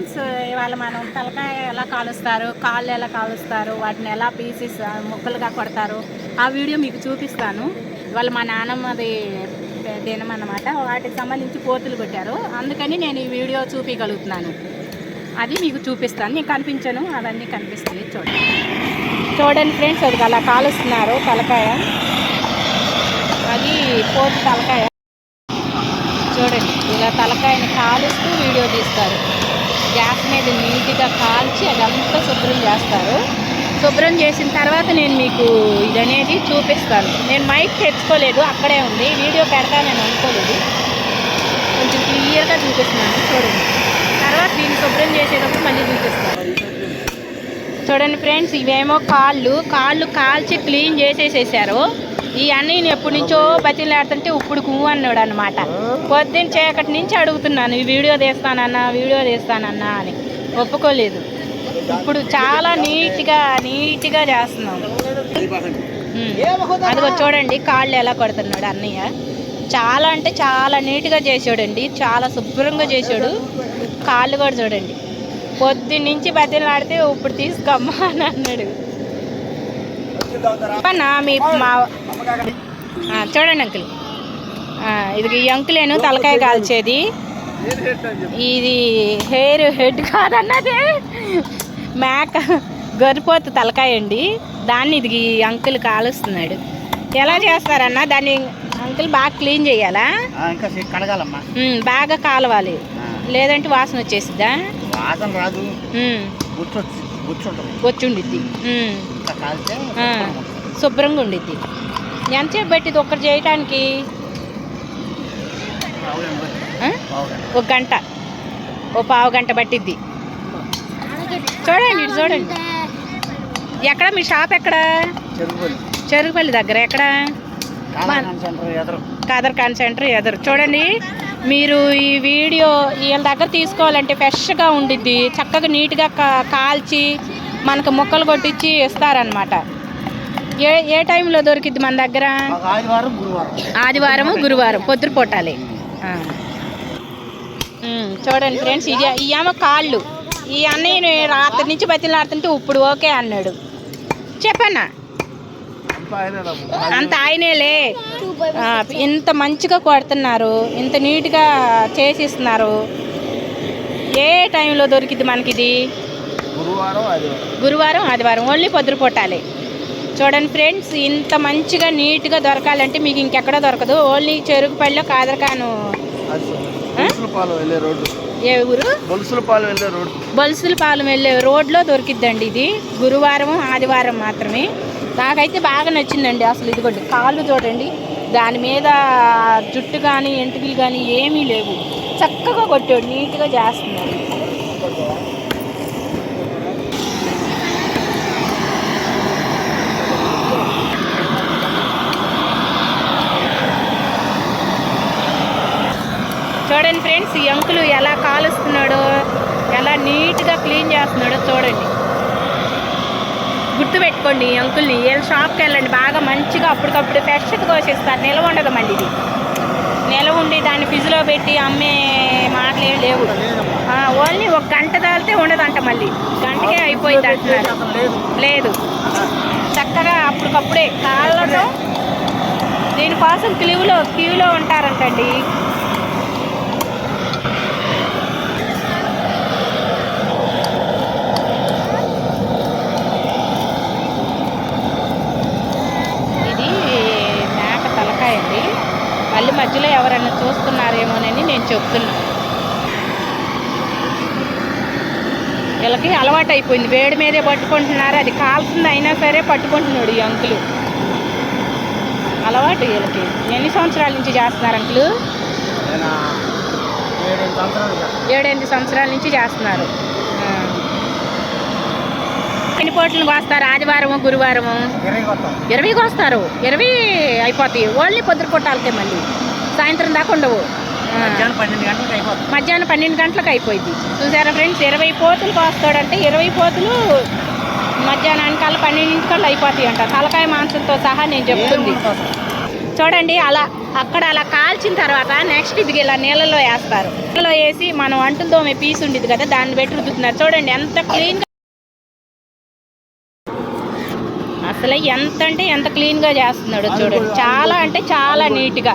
Means ఇవాళ మనం తలకాయ ఎలా కాలుస్తారు కాళ్ళు ఎలా కాలుస్తారు వాటిని ఎలా పీసెస్ ముక్కలుగా కొడతారు ఆ వీడియో మీకు చూపిస్తాను. ఇవాళ మా నాన్నమ్మది దినం అన్నమాట వాటికి సంబంధించి పోతులు కొట్టారు. అందుకని నేను ఈ వీడియో చూపించగలుగుతున్నాను అది మీకు చూపిస్తాను. నేను కనిపించను అవన్నీ కనిపిస్తాయి చూడండి. చూడండి ఫ్రెండ్స్ అది అలా కాలుస్తున్నారు తలకాయ. అది పోతు తలకాయ. చూడండి ఇలా తలకాయని కాలుస్తూ వీడియో తీస్తారు. గ్యాస్ మీద నీట్గా కాల్చి అదంతా శుభ్రం చేస్తారు. శుభ్రం చేసిన తర్వాత నేను మీకు ఇదనేది చూపిస్తాను. నేను మైక్ తెచ్చుకోలేదు అక్కడే ఉంది. వీడియో పెడతానని అనుకోలేదు. కొంచెం క్లియర్గా చూపిస్తున్నాను చూడండి. తర్వాత దీన్ని శుభ్రం చేసేటప్పుడు మళ్ళీ చూపిస్తాను. చూడండి ఫ్రెండ్స్ ఇవేమో కాళ్ళు. కాళ్ళు కాల్చి క్లీన్ చేసేసేసారు. ఈ అన్నయ్యని ఎప్పటి నుంచో బతిలాడుతుంటే ఇప్పుడు కువ్వు అన్నాడు అనమాట పొద్దున్న చీకటి నుంచి అడుగుతున్నాను ఈ వీడియో తీస్తానన్నా వీడియో తీస్తానన్నా అని. ఒప్పుకోలేదు. ఇప్పుడు చాలా నీట్గా నీట్గా చేస్తున్నాం. అదిగో చూడండి కాళ్ళు ఎలా కొడుతున్నాడు అన్నయ్య. చాలా అంటే చాలా నీట్గా చేసాడండి చాలా శుభ్రంగా చేసాడు కాళ్ళు కూడా చూడండి. పొద్దున్న నుంచి బతిలాడితే ఇప్పుడు తీసుకమ్మా అని అన్నాడు. నా మీ మా చూడండి అంకుల్. ఇది ఈ అంకులేను తలకాయ కాల్చేది. ఇది హెయిర్ హెడ్ కాదన్నది. మేక గొర్రెపోతు తలకాయ అండి. దాన్ని ఇది ఈ అంకుల్ కాలుస్తున్నాడు. ఎలా చేస్తారన్న దాన్ని అంకుల్ బాగా క్లీన్ చేయాలా? కడగాలమ్మా. బాగా కాలవాలి. లేదంటే వాసన వచ్చేసిద్దా? వాసన రాదు. ఆ, శుభ్రంగా ఉండిద్ది. ఎంతసేపు పెట్టింది ఒక్కటి చేయటానికి? ఒక గంట. ఓ పావు గంట పట్టిద్ది. చూడండి ఇటు చూడండి. ఎక్కడ? మీ షాప్ ఎక్కడ? చెరుకుపల్లి దగ్గర. ఎక్కడ? సెంటర్ ఎదురు కాదర్ ఖాన్ సెంటర్ ఎదురు. చూడండి మీరు ఈ వీడియో వీళ్ళ దగ్గర తీసుకోవాలంటే ఫ్రెష్గా ఉండిద్ది. చక్కగా నీట్గా కాల్చి మనకు ముక్కలు కొట్టించి ఇస్తారనమాట ఏ ఏ టైంలో దొరికిద్ది మన దగ్గర? ఆదివారం గురువారం. పొద్దున పొట్టాలి. చూడండి ఫ్రెండ్స్ ఇది ఇవేమో కాళ్ళు. ఈ అన్నయ్య రాత్రి నుంచి బతిలాడుతుంటే ఇప్పుడు ఓకే అన్నాడు. చెప్పన్నా? అంతా ఆయనేలే. ఇంత మంచిగా కొడుతున్నారు ఇంత నీట్గా చేసిస్తున్నారు. ఏ టైంలో దొరికిద్ది మనకి ఇది గురువారం ఆదివారం ఓన్లీ పొద్దున పొట్టాలి. చూడండి ఫ్రెండ్స్ ఇంత మంచిగా నీట్గా దొరకాలంటే మీకు ఇంకెక్కడ దొరకదు. ఓన్లీ చెరుకుపల్లిలో కాదరకాను. ఏ ఊరు? బొలుసులపాలెం వెళ్ళే పాలెం వెళ్ళే రోడ్లో దొరికిద్దండి ఇది. గురువారం ఆదివారం మాత్రమే. నాకైతే బాగా నచ్చిందండి అసలు ఇదిగోండి. కాళ్ళు చూడండి. దాని మీద జుట్టు కానీ ఎంటుకలు కానీ ఏమీ లేవు. చక్కగా కొట్టాడు నీట్గా చేస్తున్నాడు. చూడండి ఫ్రెండ్స్ ఈ అంకులు ఎలా కాలుస్తున్నాడో ఎలా నీట్గా క్లీన్ చేస్తున్నాడో చూడండి. గుర్తుపెట్టుకోండి ఈ అంకుల్ని ఏ షాప్కి వెళ్ళండి బాగా మంచిగా అప్పటికప్పుడు ఫ్రెష్గా కోసిస్తారు. నిలవ ఉండదు మళ్ళీ ఇది. ఉండి దాన్ని ఫ్రిడ్జ్లో పెట్టి అమ్మే మాటలు ఏం లేవు. ఓన్లీ ఒక గంట దాల్తే ఉండదంట మళ్ళీ. గంటకే అయిపోయింది అంటున్నారు. లేదు. లేదు చక్కగా అప్పటికప్పుడే కాళ్ళతో దీనికోసం క్యూలో క్యూలో ఉంటారంటండి ఇది మేక తలకాయ అండి మళ్ళీ మధ్యలో ఎవరైనా చూస్తున్నారేమోనని నేను చెప్తున్నాను వీళ్ళకి అలవాటు అయిపోయింది. వేడి మీదే పట్టుకుంటున్నారు. అది కాలుతుంది అయినా సరే పట్టుకుంటున్నాడు ఈ అంకులు. అలవాటు వీళ్ళకి. ఎన్ని సంవత్సరాల నుంచి చేస్తున్నారు అంకులు? ఏడెనిమిది సంవత్సరాలు నుంచి చేస్తున్నారు. ఎన్ని పోట్లను కోస్తారు ఆదివారము గురువారము? ఇరవైకి వస్తారు. ఇరవై అయిపోతాయి. ఓన్లీ పొద్దున కొట్టాలకే మళ్ళీ. సాయంత్రం దాకా ఉండవు. మధ్యాహ్నం పన్నెండు గంటలకు అయిపోయింది. చూసారా ఫ్రెండ్స్ ఇరవై పోతులు కోస్తాడంటే ఇరవై పోతులు మధ్యాహ్నానికల్లా పన్నెండింటికల్లా అయిపోతాయి అంట తలకాయ మాంసంతో సహా నేను చెప్తుంది. చూడండి అలా అక్కడ అలా కాల్చిన తర్వాత నెక్స్ట్ ఇది ఇలా నీళ్ళలో వేస్తారు. నీళ్ళలో వేసి మనం అంటులు తోమే పీస్ ఉండేది కదా దాన్ని పెట్టి రుద్దుతున్నారు. చూడండి ఎంత క్లీన్ అసలు ఎంత అంటే ఎంత క్లీన్గా చేస్తున్నాడు చూడండి. చాలా అంటే చాలా నీట్గా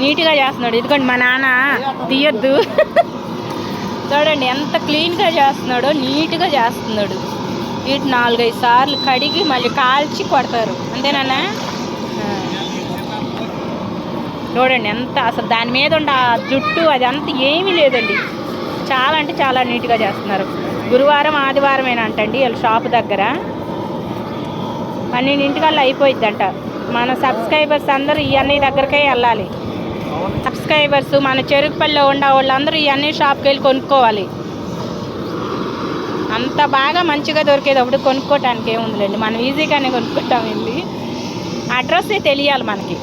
నీట్గా చేస్తున్నాడు. ఇదిగోండి మా నాన్న తీయద్దు. చూడండి ఎంత క్లీన్గా చేస్తున్నాడో నీట్గా చేస్తున్నాడు. వీటి నాలుగైదు సార్లు కడిగి మళ్ళీ కాల్చి కొడతారు. అంతేనా చూడండి ఎంత అసలు దాని మీద ఉండే ఆ జుట్టు అది అంత ఏమీ లేదండి. చాలా అంటే చాలా నీట్గా చేస్తున్నారు. గురువారం ఆదివారమేనా అంటండి వీళ్ళ షాప్ దగ్గర. పన్నెండింటికల్లా అయిపోయిద్దంట. మన సబ్స్క్రైబర్స్ అందరూ ఈ అన్నయ్య దగ్గరకే వెళ్ళాలి. సబ్స్క్రైబర్స్ మన చెరుకుపల్లిలో ఉండే వాళ్ళందరూ ఇవన్నీ షాప్కి వెళ్ళి కొనుక్కోవాలి. అంత బాగా మంచిగా దొరికేది అప్పుడు కొనుక్కోవటానికి ఏముందిలేండి. మనం ఈజీగానే కొనుక్కుంటాం వెళ్ళి అడ్రస్సే తెలియాలి మనకి.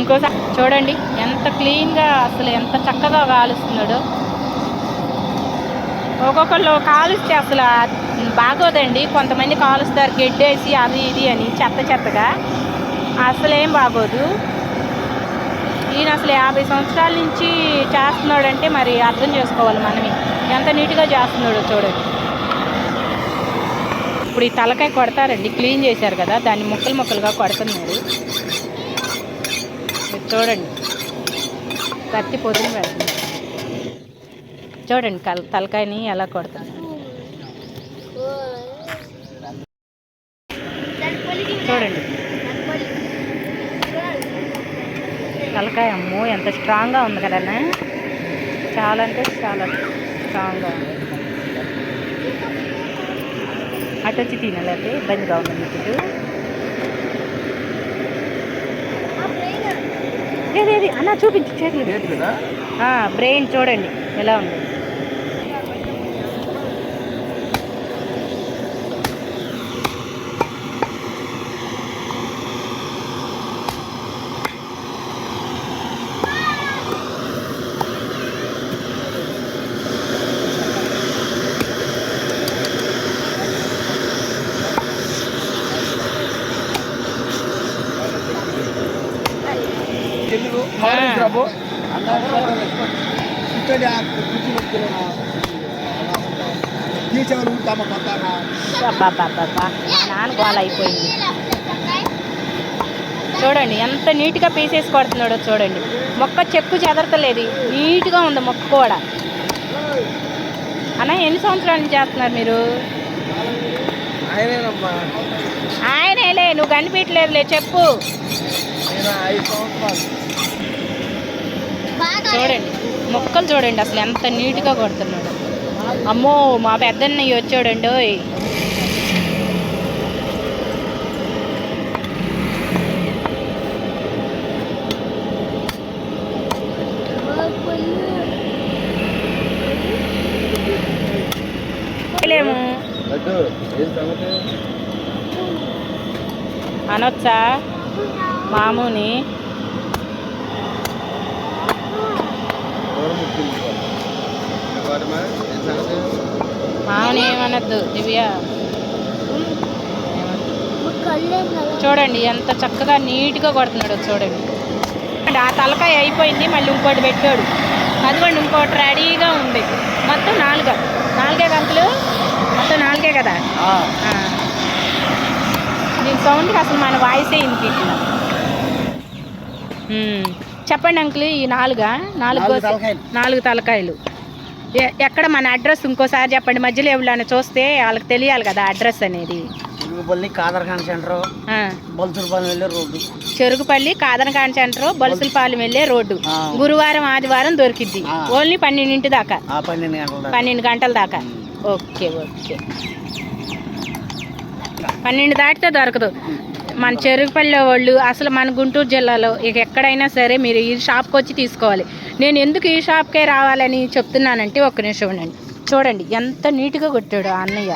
ఇంకోసారి చూడండి ఎంత క్లీన్గా అసలు ఎంత చక్కగా కాలుస్తున్నాడో. ఒక్కొక్కళ్ళు కాలుస్తే అసలు బాగోదండి. కొంతమంది కాలుస్తారు గెడ్డేసి అది ఇది అని చెత్త చెత్తగా. అసలు ఏం బాగోదు. ఈయన అసలు యాభై సంవత్సరాల నుంచి చేస్తున్నాడంటే మరి అర్థం చేసుకోవాలి మనమే. ఎంత నీట్గా చేస్తున్నాడో చూడండి ఇప్పుడు ఈ తలకాయ కొడతారండి క్లీన్ చేశారు కదా దాన్ని ముక్కలు ముక్కలుగా కొడుతున్నారు. చూడండి. కత్తి పొద్దున పెడుతున్నారు చూడండి కల్ తలకాయని ఎలా కొడుతున్నారు. చూడండి. తలకాయ అమ్మో ఎంత స్ట్రాంగ్గా ఉంది కదన్నా. చాలా అంటే చాలా స్ట్రాంగ్గా ఉంది. అటు వచ్చి తినలేకపోతే ఇబ్బందిగా ఉంది మీకు ఏది అన్న చూపించు చేతులు. బ్రెయిన్ చూడండి ఎలా ఉంది. నాన్న గోల అయిపోయింది. చూడండి ఎంత నీట్గా పీసేసి కొడుతున్నాడో చూడండి. మొక్క చెక్కు చెదరతలేదు. నీట్గా ఉంది మొక్క కూడా. అన్న ఎన్ని సంవత్సరాల నుంచి చేస్తున్నారు మీరు? ఆయనేలే నువ్వు కనిపించలేదులే చెప్పు. చూడండి మొక్కలు చూడండి అసలు ఎంత నీట్గా కొడుతున్నాడు. అమ్మో మా పెద్దన్నయ్య వచ్చాడండి అనొచ్చా? మామూని. మామూని ఏమనొద్దు దివ్య. చూడండి ఎంత చక్కగా నీట్గా కొడుతున్నాడు చూడండి. ఆ తలకాయ అయిపోయింది మళ్ళీ ఇంకోటి పెట్టాడు. అదిగోండి ఇంకోటి రెడీగా ఉంది. మొత్తం నాలుగు నాలుగే గంటలు? మొత్తం నాలుగే కదా. దీని సౌండ్కి అసలు మన వాయిసే ఇంకిట్లా చెప్పండి అంకుల్ ఈ నాలుగా? నాలుగు నాలుగు తలకాయలు. ఎక్కడ మన అడ్రస్ ఇంకోసారి చెప్పండి. మధ్యలో ఎవరైనా చూస్తే వాళ్ళకి తెలియాలి కదా అడ్రస్ అనేది. తిరుగుపల్లి కాదర్ఖాన్ సెంటర్. బల్సులపాలెం వెళ్ళే రోడ్డు. చెరుకుపల్లి కాదనకాన్ సెంటర్ బొలసులపాలెం వెళ్ళే రోడ్డు. గురువారం ఆదివారం దొరికిద్ది. ఓన్లీ పన్నెండింటి దాకా. ఆ పన్నెండు గంటల దాకా. పన్నెండు గంటల దాకా. Okay okay. పన్నెండు దాటితే దొరకదు. మన చెరుకుపల్లి వాళ్ళు అసలు మన గుంటూరు జిల్లాలో ఇక ఎక్కడైనా సరే మీరు ఈ షాప్కి వచ్చి తీసుకోవాలి. నేను ఎందుకు ఈ షాప్కే రావాలని చెప్తున్నానంటే ఒక్క నిమిషం ఉండండి. చూడండి ఎంత నీట్గా కొట్టాడు ఆ అన్నయ్య.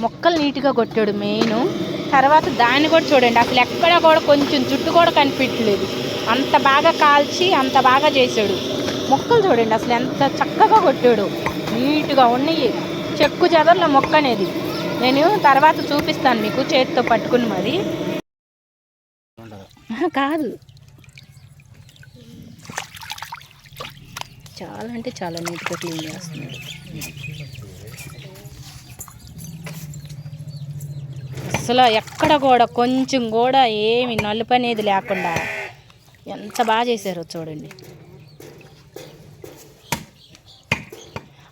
మొక్కలు నీట్గా కొట్టాడు మెయిన్ తర్వాత దాన్ని కూడా చూడండి అసలు ఎక్కడ కూడా కొంచెం జుట్టు కూడా కనిపించలేదు. అంత బాగా కాల్చి అంత బాగా చేశాడు. మొక్కలు చూడండి అసలు ఎంత చక్కగా కొట్టాడు. నీట్గా ఉన్నాయి. చెక్కు చెదర్ల మొక్క అనేది. నేను తర్వాత చూపిస్తాను మీకు చేతితో పట్టుకుని మరి. ఆహా, కాదు. చాలా అంటే చాలా నీట్గా క్లీన్ చేస్తున్నాడు అసలు ఎక్కడ కూడా కొంచెం కూడా ఏమి నలుపు అనేది లేకుండా ఎంత బాగా చేశారో చూడండి.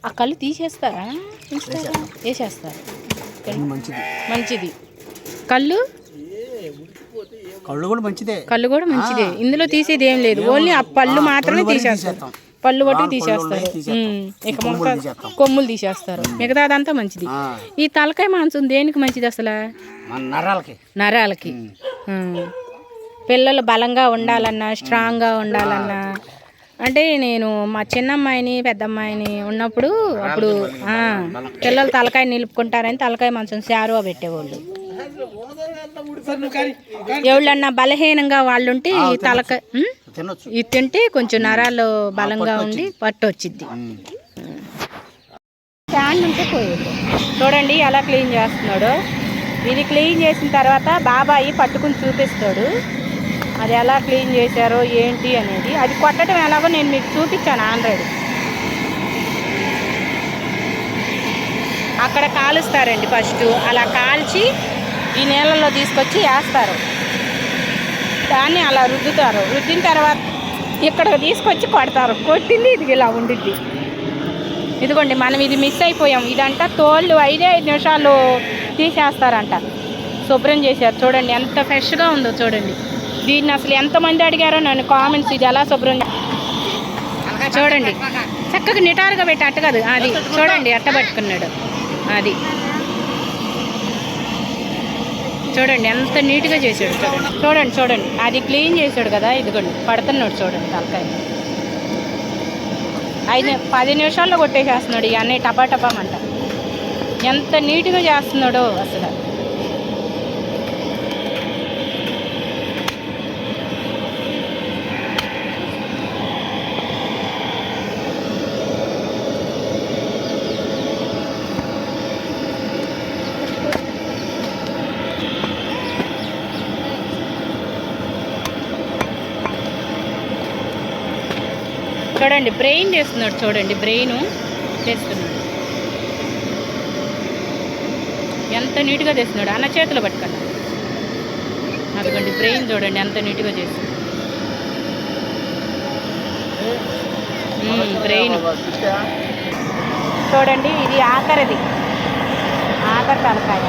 ఆ కళ్ళు తీసేస్తారా? ఉంచుతారా? మంచిది. మంచిది. కళ్ళు? కళ్ళు కూడా మంచిదే. కళ్ళు కూడా మంచిదే. ఇందులో తీసేది ఏం లేదు. ఓన్లీ ఆ పళ్ళు మాత్రమే తీసేస్తారు. పళ్ళు ఒకటి తీసేస్తారు. ఇక మొక్క కొమ్ములు తీసేస్తారు. మిగతా అదంతా మంచిది. ఈ తలకాయ మాంసం దేనికి మంచిది అసలు? నరాలకి. నరాలకి. పిల్లలు బలంగా ఉండాలన్నా స్ట్రాంగ్గా ఉండాలన్నా అంటే నేను మా చిన్నమ్మాయిని పెద్దమ్మాయిని ఉన్నప్పుడు అప్పుడు పిల్లలు తలకాయ నిలుపుకుంటారని తలకాయ మంచం శారువా పెట్టేవాళ్ళు. ఎవళ్ళన్నా బలహీనంగా వాళ్ళు ఉంటే ఈ తలకాయ ఇది తింటే కొంచెం నరాలు బలంగా ఉండి పట్టు. స్టాండ్ ఉంటే పోయేది. చూడండి ఎలా క్లీన్ చేస్తున్నాడు. ఇది క్లీన్ చేసిన తర్వాత బాబాయి పట్టుకుని చూపిస్తాడు. అది ఎలా క్లీన్ చేశారో ఏంటి అనేది. అది కొట్టడం ఎలాగో నేను మీకు చూపించాను ఆల్రెడీ. అక్కడ కాలుస్తారండి ఫస్ట్. అలా కాల్చి ఈ నీళ్ళల్లో తీసుకొచ్చి వేస్తారు. దాన్ని అలా రుద్దుతారు. రుద్దిన తర్వాత ఇక్కడ తీసుకొచ్చి కొడతారు. కొట్టింది ఇది ఇలా ఉండిద్ది. ఇదిగోండి మనం ఇది మిస్ అయిపోయాం. ఇదంట తోళ్ళు ఐదే ఐదు నిమిషాలు తీసేస్తారంట. శుభ్రం చేశారు. చూడండి ఎంత ఫ్రెష్గా ఉందో చూడండి. దీన్ని అసలు ఎంతమంది అడిగారో నన్ను కామెంట్స్ ఇది ఎలా శుభ్రం చూడండి. చక్కగా నిటారుగా పెట్టి అట్ట కాదు అది చూడండి అట్ట పట్టుకున్నాడు. అది. చూడండి ఎంత నీట్గా చేసాడు చూడండి. చూడండి చూడండి. అది క్లీన్ చేసాడు కదా ఇదిగోండి పడుతున్నాడు చూడండి తలకాయ. ఐదు పది నిమిషాల్లో కొట్టేసేస్తున్నాడు ఇవన్నీ టపా టపామంట ఎంత నీట్గా చేస్తున్నాడో అసలు. చూడండి బ్రెయిన్ చేస్తున్నాడు చూడండి బ్రెయిన్ చేస్తున్నాడు. ఎంత నీట్గా చేస్తున్నాడు అన్న చేతిలో పట్టుకోండి అదిగోండి బ్రెయిన్ చూడండి ఎంత నీట్గా చేస్తున్నాడు. బ్రెయిన్ చూడండి ఇది ఆఖరిది. ఆఖరి తలకాయ.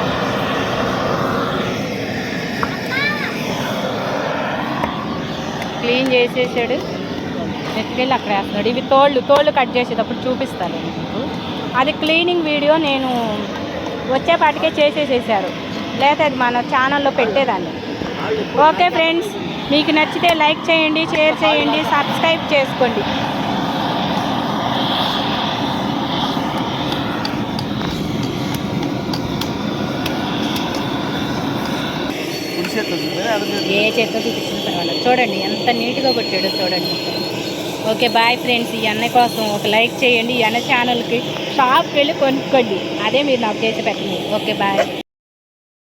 క్లీన్ చేసేసాడు. ఎత్తుకెళ్ళి అక్కడ వేస్తున్నాడు. ఇవి తోళ్ళు తోళ్ళు కట్ చేసేటప్పుడు చూపిస్తాను మీకు. అది క్లీనింగ్ వీడియో నేను వచ్చేపాటికే చేసేసేసారు. లేదా అది మన ఛానల్లో పెట్టేదాన్ని. ఓకే ఫ్రెండ్స్ మీకు నచ్చితే లైక్ చేయండి షేర్ చేయండి సబ్స్క్రైబ్ చేసుకోండి. ఏ చేత్తో చూపించిన పర్వాలేదు. చూడండి ఎంత నీట్గా కొట్టాడో చూడండి. Okay bye friends. ఈ అన్న కోసం ఒక లైక్ చేయండి. ఈ అన్న ఛానల్కి షాప్కి వెళ్ళి కొనుక్కోండి. అదే మీరు నాకు చేసి పెట్టండి. Okay bye.